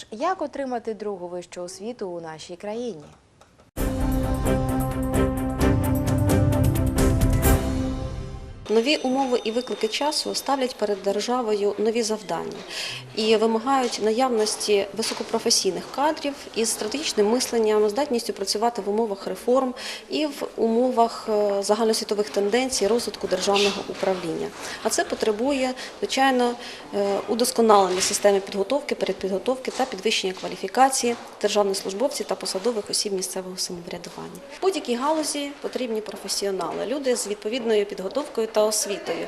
Тож, як отримати другу вищу освіту у нашій країні? Нові умови і виклики часу ставлять перед державою нові завдання і вимагають наявності високопрофесійних кадрів із стратегічним мисленням, здатністю працювати в умовах реформ і в умовах е, загальносвітових тенденцій розвитку державного управління. А це потребує, звичайно, е, удосконалення системи підготовки, передпідготовки та підвищення кваліфікації державних службовців та посадових осіб місцевого самоврядування. В будь-якій галузі потрібні професіонали, люди з відповідною підготовкою та освітою.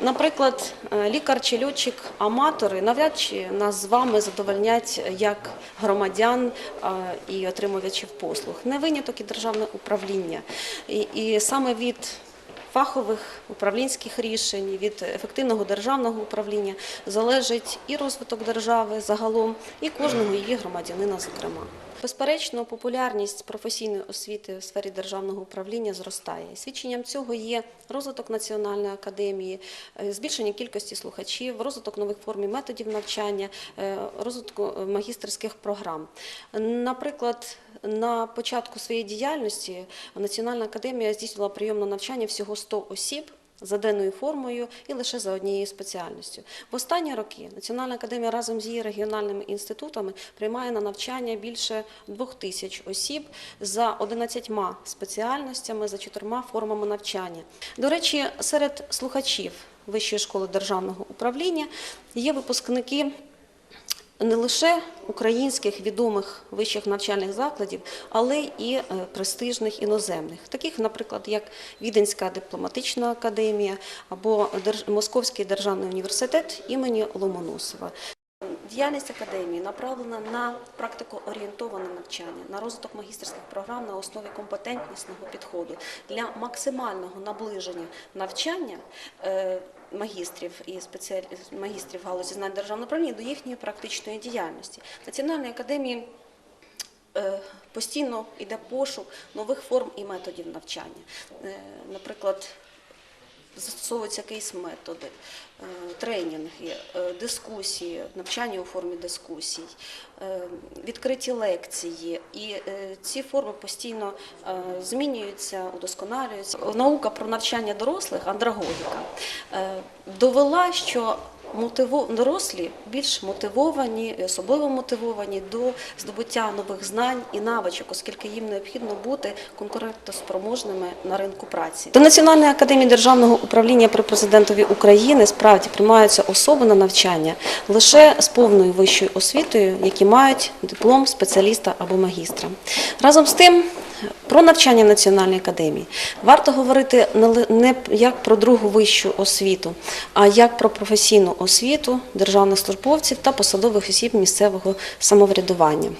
Наприклад, е, лікар чи льотчик аматори навряд чи нас з вами задовольнять як громадян е, і отримувачів послуг. Не виняток і державне управління. І, і саме від фахових управлінських рішень, від ефективного державного управління залежить і розвиток держави загалом, і кожного її громадянина, зокрема. Безперечно, популярність професійної освіти в сфері державного управління зростає. Свідченням цього є розвиток національної академії, е, збільшення кількості слухачів, розвиток нових форм і методів навчання, е, розвитку е, магістерських програм. Наприклад, на початку своєї діяльності Національна академія здійснювала прийомне навчання всього 100 осіб. За денною формою і лише за однією спеціальністю. В останні роки Національна академія разом з її регіональними інститутами приймає на навчання більше двох тисяч осіб за 11 спеціальностями, за чотирма формами навчання. До речі, серед слухачів Вищої школи державного управління є випускники не лише українських відомих вищих навчальних закладів, але і е, престижних іноземних, таких, наприклад, як Віденська дипломатична академія або Московський державний університет імені Ломоносова. Діяльність академії направлена на практикоорієнтоване навчання, на розвиток магістерських програм на основі компетентнісного підходу для максимального наближення навчання е, магістрів і спеціалі... магістрів галузі знань державного управління до їхньої практичної діяльності. Національної академії е, постійно йде пошук нових форм і методів навчання. Е, Наприклад, застосовуються кейс-методи, е, тренінги, е, дискусії, навчання у формі дискусій, е, відкриті лекції. І ці форми постійно змінюються, удосконалюються. Наука про навчання дорослих, андрагогіка, довела, що дорослі більш мотивовані, особливо мотивовані до здобуття нових знань і навичок, оскільки їм необхідно бути конкурентоспроможними на ринку праці. До Національної академії державного управління при президентові України справді приймаються особи на навчання лише з повною вищою освітою, які мають диплом спеціаліста або магістра. Разом з тим. Про навчання в Національній академії варто говорити не як про другу вищу освіту, а як про професійну освіту державних службовців та посадових осіб місцевого самоврядування.